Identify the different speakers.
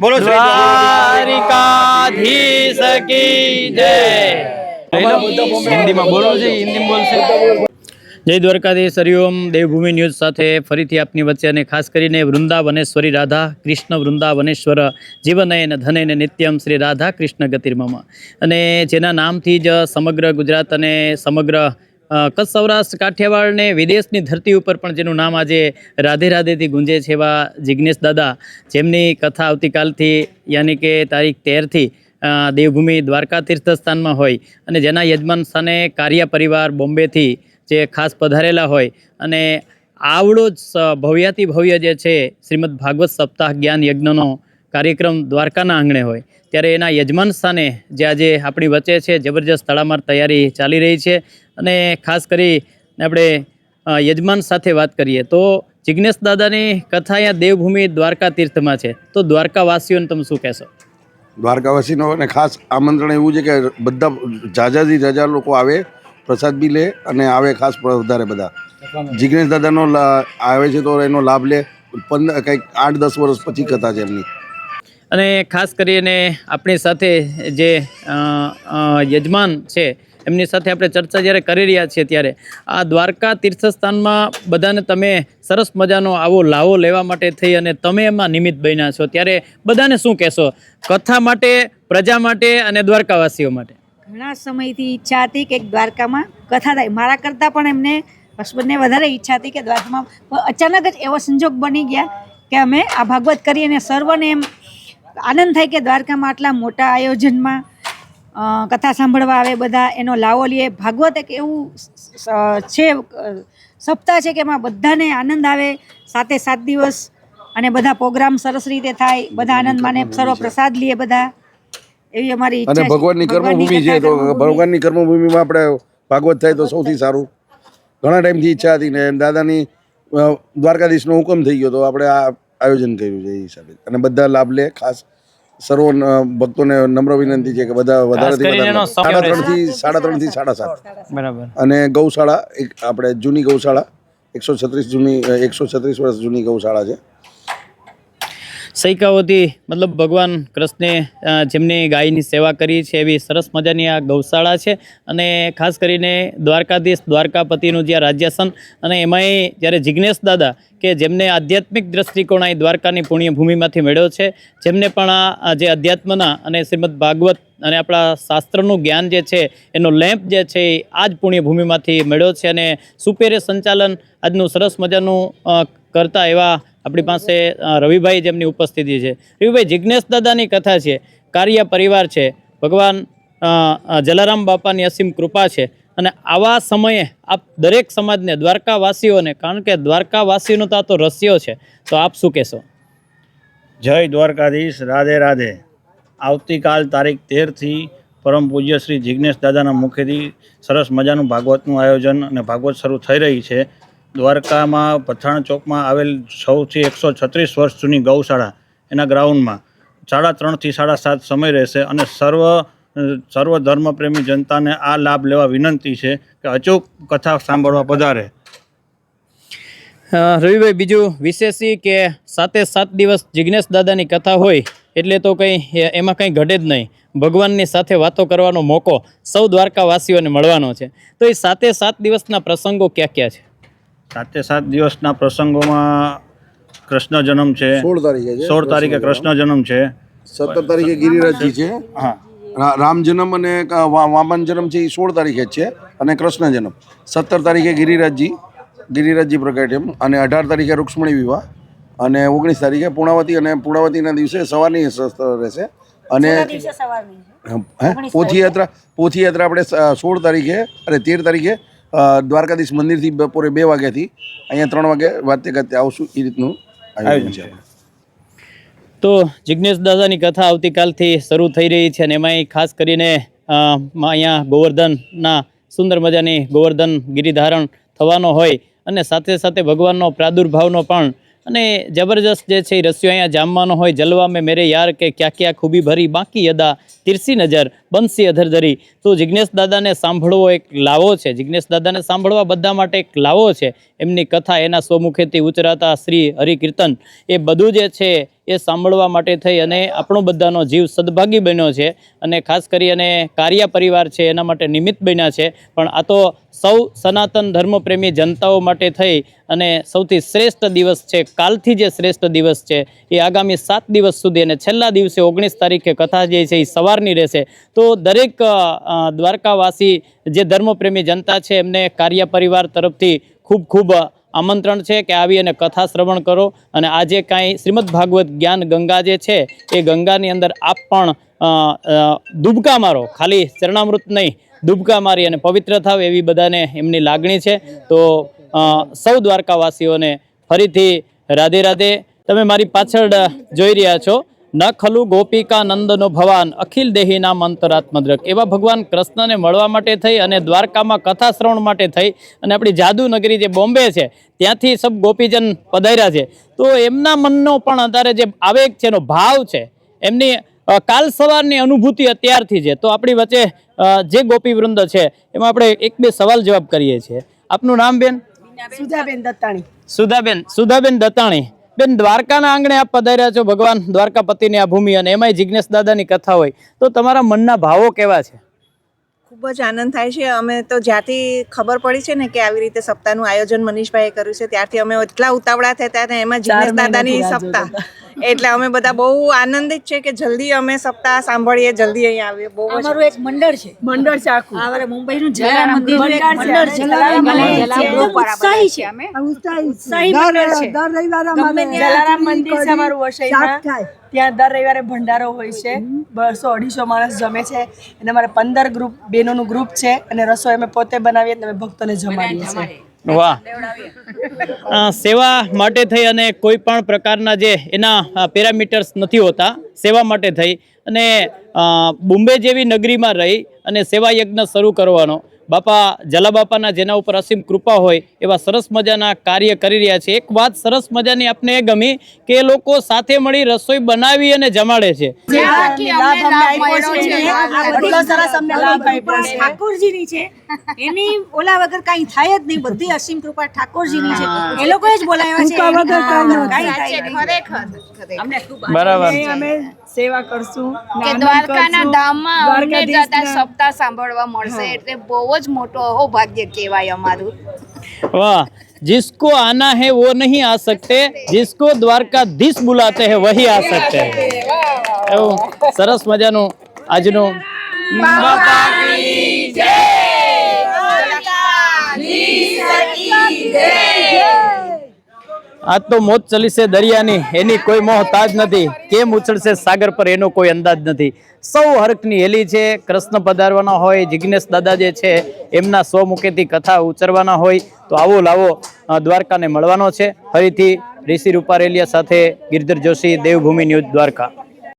Speaker 1: બોલો શ્રી
Speaker 2: દ્વારિકાધીશ કી જય. હિન્દીમાં બોલો છે હિન્દીમાં બોલશે. જય દ્વારકાધીશ હરિઓમ દેવભૂમિ ન્યૂઝ સાથે ફરીથી આપની વચ્ચે અને ખાસ કરીને વૃંદાવનેશ્વરી રાધા, કૃષ્ણ વૃંદાવનેશ્વર, જીવનયન ધનયન નિત્યમ શ્રી રાધા કૃષ્ણ ગતિર્મમ. અને જેના નામથી જ સમગ્ર ગુજરાત અને સમગ્ર કચ્છ સૌરાષ્ટ્ર કાઠિયાવાડને વિદેશની ધરતી ઉપર પણ જેનું નામ આજે રાધે રાધેથી ગુંજે છે એવા જિજ્ઞેશ દાદા, જેમની કથા આવતીકાલથી યાની કે તારીખ તેરથી દેવભૂમિ દ્વારકા તીર્થસ્થાનમાં હોય. અને જેના યજમાન સ્થાને કાર્ય પરિવાર બોમ્બેથી જે ખાસ પધારેલા હોય. અને આવડો જ ભવ્યાતિ ભવ્ય જે છે, શ્રીમદ ભાગવત સપ્તાહ જ્ઞાન યજ્ઞનો કાર્યક્રમ દ્વારકાના આંગણે હોય. ત્યારે એના યજમાન સ્થાને જે આજે આપણી વચ્ચે છે, જબરજસ્ત તડામાર તૈયારી ચાલી રહી છે. અને ખાસ કરી આપણે યજમાન સાથે વાત કરીએ તો જિજ્ઞેશ દાદાની કથા અહીંયા દેવભૂમિ દ્વારકા તીર્થમાં છે. તો દ્વારકાવાસીઓને તમે શું કહેશો?
Speaker 1: દ્વારકાવાસીનો અને ખાસ આમંત્રણ એવું છે કે બધા જાજાથી જાજા લોકો આવે પ્રસાદ બી લે અને આવે ખાસ વધારે બધા. જિગ્નેશ દાદાનો આવે છે તો એનો લાભ લે. પંદર કંઈક આઠ દસ વર્ષ પછી કથા છે એમની.
Speaker 2: અને ખાસ કરીને આપણી સાથે જે યજમાન છે, એમની સાથે આપણે ચર્ચા જ્યારે કરી રહ્યા છીએ ત્યારે, આ દ્વારકા તીર્થસ્થાનમાં બધાને તમે સરસ મજાનો આવો લાવો લેવા માટે થઈ અને તમે એમાં નિમિત્ત બન્યા છો. ત્યારે બધાને શું કહેશો? કથા માટે, પ્રજા માટે અને દ્વારકાવાસીઓ માટે?
Speaker 3: ઘણા સમયથી ઈચ્છા હતી કે દ્વારકામાં કથા થાય. મારા કરતાં પણ એમને હસબન્ડને વધારે ઈચ્છા હતી કે દ્વારકામાં. અચાનક જ એવો સંજોગ બની ગયા કે અમે આ ભાગવત કરી અને સર્વને એમ આનંદ થાય કે દ્વારકામાં આટલા મોટા આયોજનમાં કથા સાંભળવા આવે બધા. એનો લાવો લઈએ ભાગવત એક એવું છે સપ્તાહ છે કે એમાં બધાને આનંદ આવે. સાતે સાત દિવસ અને બધા પ્રોગ્રામ સરસ રીતે થાય. બધા આનંદ માને સર્વ પ્રસાદ લે બધા. એવી અમારી
Speaker 1: અને
Speaker 3: ઈચ્છા છે.
Speaker 1: ભગવાનની કર્મભૂમિ છે તો ભગવાનની કર્મભૂમિમાં આપણે ભાગવત થાય તો સૌથી સારું. ઘણા ટાઈમથી ઈચ્છા હતી ને દાદાની દ્વારકાધીશનો હુકમ થઈ ગયો તો આપણે આ આયોજન કર્યું છે એ હિસાબે. અને બધા લાભ લે ખાસ સર્વ ભક્તોને નમ્ર વિનંતી છે કે બધા વધારેથી સાડા
Speaker 2: ત્રણથી
Speaker 1: સાડા ત્રણથી સાડા ત્રણથી સાડા સાત.
Speaker 2: બરાબર.
Speaker 1: અને ગૌશાળા એક આપણે જૂની ગૌશાળા એકસો છત્રીસ જૂની એકસો છત્રીસ વર્ષ જૂની ગૌશાળા છે.
Speaker 2: સૈકાઓથી મતલબ ભગવાન કૃષ્ણે જેમની ગાયની સેવા કરી છે એવી સરસ મજાની આ ગૌશાળા છે. અને ખાસ કરીને દ્વારકાધીશ, દ્વારકાપતિનું જ્યાં રાજ્યાસન અને એમાંય જ્યારે જિજ્ઞેશ દાદા કે જેમને આધ્યાત્મિક દ્રષ્ટિકોણ અહીં દ્વારકાની પુણ્યભૂમિમાંથી મેળવ્યો છે, જેમને પણ આ જે અધ્યાત્મના અને શ્રીમદ ભાગવત અને આપણા શાસ્ત્રનું જ્ઞાન જે છે, એનો લેમ્પ જે છે એ આ જ પુણ્યભૂમિમાંથી મેળ્યો છે. અને સુપેરે સંચાલન આજનું સરસ મજાનું કરતા એવા આપણી પાસે રવિભાઈ જેમની ઉપસ્થિતિ છે. રવિભાઈ જિજ્ઞેશ દાદાની કથા છે, કાર્ય પરિવાર છે, ભગવાન જલારામ બાપાની અસીમ કૃપા છે અને આવા સમયે આપ દરેક સમાજને, દ્વારકાવાસીઓને, કારણ કે દ્વારકાવાસીનો તો આ તો રસ્યો છે, તો આપ શું કહેશો?
Speaker 4: જય દ્વારકાધીશ, રાધે રાધે. આવતીકાલ તારીખ તેરથી પરમ પૂજ્ય શ્રી જિજ્ઞેશ દાદાના મુખેથી સરસ મજાનું ભાગવતનું આયોજન અને ભાગવત શરૂ થઈ રહી છે. દ્વારકામાં, પથાણ ચોકમાં આવેલ સૌથી એકસો છત્રીસ વર્ષ જૂની ગૌશાળા. એના ગ્રાઉન્ડમાં સાડા ત્રણથી સાડા સાત સમય રહેશે અને સર્વ સર્વ ધર્મપ્રેમી જનતાને આ લાભ લેવા વિનંતી છે કે અચૂક કથા સાંભળવા પધારે.
Speaker 2: રવિભાઈ, બીજું વિશેષ કે સાતે સાત દિવસ જિજ્ઞેશ દાદાની કથા હોય એટલે તો કંઈ એમાં કંઈ ઘટે જ નહીં. ભગવાનની સાથે વાતો કરવાનો મોકો સૌ દ્વારકાવાસીઓને મળવાનો છે. તો એ સાતે સાત દિવસના પ્રસંગો ક્યાં ક્યાં છે?
Speaker 4: સાતે સાત દિવસના પ્રસંગોમાં કૃષ્ણ જન્મ છે.
Speaker 1: સોળ તારીખે
Speaker 4: સોળ તારીખે કૃષ્ણ જન્મ. છે.
Speaker 1: સત્તર તારીખે ગિરિરાજજી છે.
Speaker 4: હા.
Speaker 1: રામ જન્મ અને વામન જન્મ છે એ સોળ તારીખે જ છે અને કૃષ્ણ જન્મ. સત્તર તારીખે ગિરિરાજજી ગિરિરાજજી પ્રગટ્યમ અને અઢાર તારીખે રૂક્ષ્મણી વિવાહ. અને ઓગણીસ તારીખે પૂર્ણાવતી અને પૂર્ણાવતીના દિવસે સવારની શસ્ત્ર રહેશે. અને
Speaker 3: છેલ્લા દિવસે સવારની છે.
Speaker 1: હે? પોથી યાત્રા પોથી યાત્રા આપણે સોળ તારીખે અરે તેર તારીખે દ્વારકાધીશ મંદિરથી બપોરે બે વાગ્યાથી અહીંયા ત્રણ વાગે વાતે ગાતે આવશું એ રીતનું આયોજન છે.
Speaker 2: તો જિજ્ઞેશ દાદાની કથા આવતીકાલથી શરૂ થઈ રહી છે અને એમાંય ખાસ કરીને અહીંયા ગોવર્ધનના સુંદર મજાની ગોવર્ધન ગિરિધારણ થવાનો હોય અને સાથે સાથે ભગવાનનો પ્રાદુર્ભાવનો પણ અને જબરજસ્ત જે છે એ રસ્યો અહીંયા જામવાનો હોય જલવા મેં મેરે યાર કે ક્યાં ક્યાં ખૂબી ભરી બાકી અદા તિરસી નજર બંસી અધરધરી તો જિજ્ઞેશ દાદાને સાંભળવો એક લાવો છે. જિજ્ઞેશ દાદાને સાંભળવા બધા માટે એક લાવો છે. એમની કથા એના સ્વમુખેથી ઉચરાતા શ્રી હરિકીર્તન. એ બધું જે છે એ સાંભળવા માટે થઈ અને આપણો બધાનો જીવ સદભાગી બન્યો છે અને ખાસ કરી અને કાર્યા પરિવાર છે એના માટે નિમિત્ત બન્યા છે. પણ આ તો સૌ સનાતન ધર્મપ્રેમી જનતાઓ માટે થઈ અને સૌથી શ્રેષ્ઠ દિવસ છે, કાલથી જે શ્રેષ્ઠ દિવસ છે, એ આગામી સાત દિવસ સુધી અને છેલ્લા દિવસે ઓગણીસ તારીખે કથા જે છે એ સવારની રહેશે. તો દરેક દ્વારકાવાસી જે ધર્મપ્રેમી જનતા છે એમને કાર્ય પરિવાર તરફથી ખૂબ ખૂબ આમંત્રણ છે કે આવી અને કથા શ્રવણ કરો. અને આજે કાંઈ શ્રીમદ ભાગવત જ્ઞાન ગંગા જે છે, એ ગંગાની અંદર આપ પણ ડૂબકા મારો. ખાલી ચરણામૃત નહીં ડૂબકા મારી અને પવિત્ર થાવ એવી બધાને એમની લાગણી છે. તો સૌ દ્વારકાવાસીઓને ફરીથી રાધે રાધે. તમે મારી પાછળ જોઈ રહ્યા છો. ન ખલુ ગોપિકા નંદનો ભવાન અખિલ દેહીના મંતરાત્મદ્રક. એવા ભગવાન કૃષ્ણને મળવા માટે થઈ અને દ્વારકામાં કથા શ્રવણ માટે થઈ અને આપણી જાદુનગરી જે બોમ્બે છે ત્યાંથી સબ ગોપીજન પધાર્યા છે. તો એમના મનનો પણ અત્યારે જે આવેગ છે એનો ભાવ છે એમની કાલ સવારની અનુભૂતિ અત્યારથી છે. તો આપણી વચ્ચે જે ગોપીવૃંદ છે એમાં આપણે એક બે સવાલ જવાબ કરીએ છીએ. આપનું નામ બેન?
Speaker 5: સુધાબેન દત્તાણી.
Speaker 2: સુધાબેન સુધાબેન દત્તાણી. બેન દ્વારકાના આંગણે આપ પધાર્યા છો ભગવાન. દ્વારકાપતિની આ ભૂમિ અને એમાંય જિજ્ઞેશ દાદાની કથા હોય. તો તમારા મનના ભાવો કેવા છે?
Speaker 5: ખૂબ જ આનંદ થાય છે. અમે તો જ્યાંથી ખબર પડી છે ને કે આવી રીતે સપ્તાહનું આયોજન મનીષભાઈએ કર્યું છે ત્યારથી અમે એટલા ઉતાવળા થયા હતા ને એમાં જિજ્ઞેશ દાદાની સપ્તાહ. એટલે અમે બધા બહુ આનંદિત છે કે જલ્દી અમે સપ્તાહ સાંભળીએ જલ્દી અહીંયા આવીએ. બહુ
Speaker 3: અમારું એક મંડળ છે.
Speaker 5: મંડળ છે આખું.
Speaker 3: અમારે મુંબઈનું જલારામ મંદિર મંડળ
Speaker 5: જલારામ મંદિર છે.
Speaker 3: એકદમ ઉત્સાહી છે. અમે. ઉત્સાહી મંડળ છે. ગમે ત્યાં
Speaker 5: જલારામ મંદિર છે અમારું વસઈમાં. ત્યાં દર રવિવારે ભંડારો હોય છે. બસો અઢીસો માણસ જમે છે. અને અમારે પંદર ગ્રુપ બહેનોનું ગ્રુપ છે. અને રસોઈ અમે પોતે બનાવીએ અને અમે ભક્તોને જમાડીએ છીએ.
Speaker 2: વાહ. સેવા માટે થઈ અને કોઈ પણ પ્રકારના જે એના પેરામીટર્સ નથી હોતા સેવા માટે થઈ અને બોમ્બે જેવી નગરીમાં રહી અને સેવા યજ્ઞ શરૂ કરવાનો. બાપા જલા બાપાના જેના ઉપર અસીમ કૃપા હોય એવા સરસ મજાના કાર્ય કરી રહ્યા છે. એક વાત સરસ મજાની આપને એ ગમી કે એ લોકો સાથે મળી રસોઈ બનાવી અને જમાડે
Speaker 3: ઠાકોરજીની છે. એની ઓલા વગર કાંઈ થાય જ નહીં બધી અસીમ કૃપા ઠાકોરજીની છે એ લોકોએ જ બોલાવ્યા છે એની કાંઈ થાય નહીં.
Speaker 2: બરાબર
Speaker 5: અને અમે સેવા કરશું
Speaker 6: કે
Speaker 5: આનંદ
Speaker 6: દ્વારકાના
Speaker 5: કરશું.
Speaker 6: ધામમાં અમને જતા
Speaker 5: દ્વારકાધીશના-
Speaker 6: સપ્તાહ સાંભળવા મળશે એટલે બહુ જ મોટો અહોભાગ્ય કહેવાય અમારું
Speaker 2: वाह जिसको आना है वो नहीं आ सकते जिसको द्वारकाधीश बुलाते हैं वही आ सकते हैं એવું સરસ મજાનું આજનું આજ તો મોત ચલીશે દરિયાની, એની કોઈ મોહતાજ નથી. કેમ ઉછળશે સાગર પર એનો કોઈ અંદાજ નથી. સૌ હરકની હેલી છે, કૃષ્ણ પધારવાના હોય જિજ્ઞેશ દાદા જે છે, એમના સ્વમુખેથી કથા ઉચ્ચરવાના હોય, તો આવો લાવો દ્વારકાને મળવાનો છે. ફરીથી ઋષિ રૂપારેલિયા સાથે ગિરધર જોશી, દેવભૂમિ ન્યૂઝ દ્વારકા.